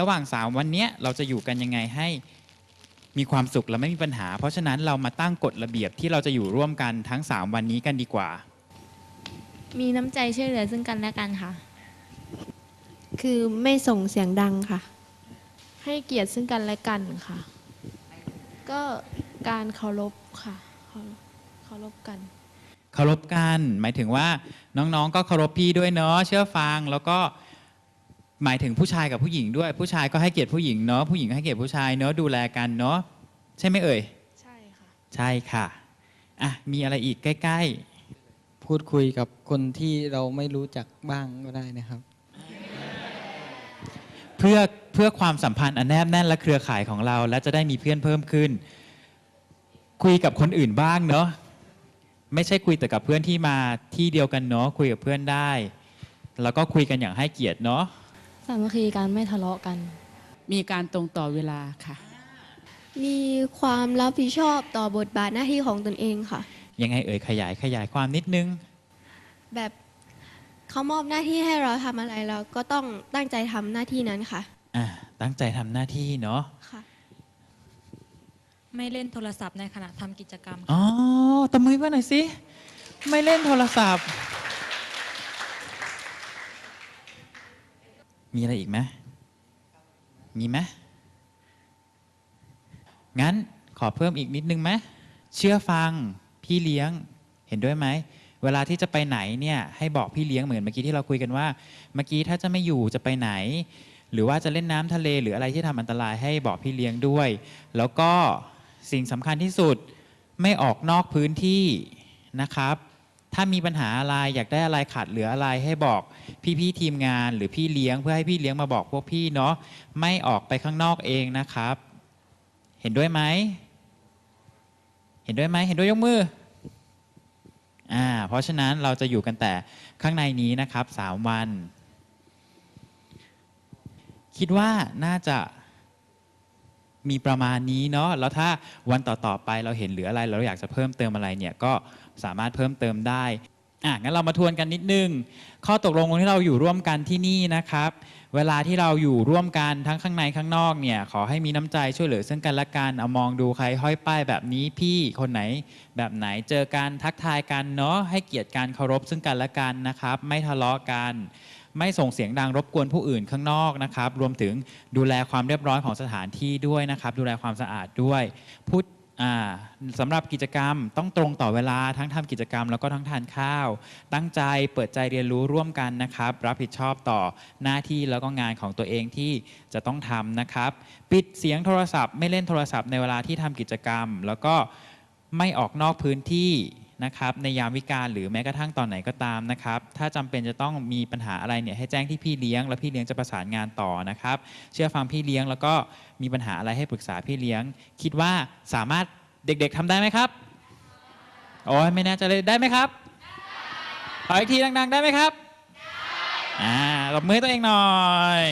ระหว่างสามวันเนี้ยเราจะอยู่กันยังไงให้มีความสุขและไม่มีปัญหา เพราะฉะนั้นเรามาตั้งกฎระเบียบที่เราจะอยู่ร่วมกันทั้ง 3 วันนี้กันดีกว่า มีน้ำใจช่วยเหลือซึ่งกันและกันค่ะ คือไม่ส่งเสียงดังค่ะ ให้เกียรติซึ่งกันและกันค่ะ ก็การเคารพค่ะ เคารพเคารพกันเคารพกัน หมายถึงว่าน้องๆ ก็เคารพพี่ด้วยเนาะเชื่อฟังแล้วก็ หมายถึงผู้ชายกับผู้หญิงด้วย ผู้ชายก็ให้เกียรติผู้หญิงเนาะผู้หญิงให้เกียรติผู้ชายเนาะดูแลกันเนาะใช่ไหมเอ่ย ใช่ค่ะ ใช่ค่ะอะมีอะไรอีกใกล้พูดคุยกับคนที่เราไม่รู้จักบ้างก็ได้นะครับๆเพื่อเพื่อความสัมพันธ์อันแนบแน่นและเครือข่ายของเรา และจะได้มีเพื่อนเพิ่มขึ้น คุยกับคนอื่นบ้างเนาะไม่ใช่คุยแต่กับเพื่อนที่มาที่เดียวกันเนาะคุยกับเพื่อนได้ แล้วก็คุยกันอย่างให้เกียรติเนาะ สามัคคีกันไม่ทะเลาะกัน มีการตรงต่อเวลาค่ะ มีความรับผิดชอบต่อบทบาทหน้าที่ของตนเองค่ะ ยังไงเอ่ยขยายขยายความนิดนึง แบบเขามอบหน้าที่ให้เราทำอะไรเราก็ต้องตั้งใจทำหน้าที่นั้นค่ะ อะตั้งใจทำหน้าที่เนาะค่ะ ไม่เล่นโทรศัพท์ในขณะทำกิจกรรม อ๋อตบมือให้เพื่อนหน่อยสิ ไม่เล่นโทรศัพท์ มีอะไรอีกไหมมีไหมงั้นขอเพิ่มอีกนิดนึงไหมเชื่อฟังพี่เลี้ยงเห็นด้วยไหมเวลาที่จะไปไหนเนี่ยให้บอกพี่เลี้ยงเหมือนเมื่อกี้ที่เราคุยกันว่า เมื่อกี้ถ้าจะไม่อยู่จะไปไหน หรือว่าจะเล่นน้ำทะเลหรืออะไรที่ทำอันตรายให้บอกพี่เลี้ยงด้วย แล้วก็สิ่งสำคัญที่สุดไม่ออกนอกพื้นที่นะครับ ถ้ามีปัญหาอะไรอยากได้อะไรขาดเหลืออะไรให้บอกพี่ๆทีมงานหรือพี่เลี้ยงเพื่อให้พี่เลี้ยงมาบอกพวกพี่เนาะไม่ออกไปข้างนอกเองนะครับ เห็นด้วยไหมเห็นด้วยไหมเห็นด้วยยกมืออ่าเพราะฉะนั้นเราจะอยู่กันแต่ข้างในนี้นะครับสามวัน คิดว่าน่าจะ มีประมาณนี้เนาะแล้วถ้าวันต่อๆไปเราเห็นเหลืออะไร เราอยากจะเพิ่มเติมอะไรเนี่ยก็สามารถเพิ่มเติมได้อะงั้นเรามาทวนกันนิดนึง ข้อตกลงที่เราอยู่ร่วมกันที่นี่นะครับ เวลาที่เราอยู่ร่วมกันทั้งข้างในข้างนอกเนี่ยขอให้มีน้ำใจช่วยเหลือซึ่งกันและกันเอามองดูใครห้อยป้ายแบบนี้พี่คนไหนแบบไหนเจอกันทักทายกันเนาะให้เกียรติการเคารพซึ่งกันและกันนะครับ ไม่ทะเลาะกัน ไม่ส่งเสียงดังรบกวนผู้อื่นข้างนอกนะครับ รวมถึงดูแลความเรียบร้อยของสถานที่ด้วยนะครับ ดูแลความสะอาดด้วยพูดสำหรับกิจกรรมต้องตรงต่อเวลาทั้งทำกิจกรรมแล้วก็ทั้งทานข้าว ตั้งใจเปิดใจเรียนรู้ร่วมกันนะครับ รับผิดชอบต่อหน้าที่แล้วก็งานของตัวเองที่จะต้องทำนะครับ ปิดเสียงโทรศัพท์ ไม่เล่นโทรศัพท์ในเวลาที่ทำกิจกรรม แล้วก็ไม่ออกนอกพื้นที่ นะครับในยามวิกาลหรือแม้กระทั่งตอนไหนก็ตามนะครับถ้าจำเป็นจะต้องมีปัญหาอะไรเนี่ยให้แจ้งที่พี่เลี้ยง แล้วพี่เลี้ยงจะประสานงานต่อนะครับ เชื่อฟังพี่เลี้ยงแล้วก็มีปัญหาอะไรให้ปรึกษาพี่เลี้ยง คิดว่าสามารถเด็กๆทำได้ไหมครับโอ้ยไม่แน่ใจเลยได้ไหมครับขออีกทีดังๆ ได้ไหมครับได้อ่าตบมือตัวเองหน่อย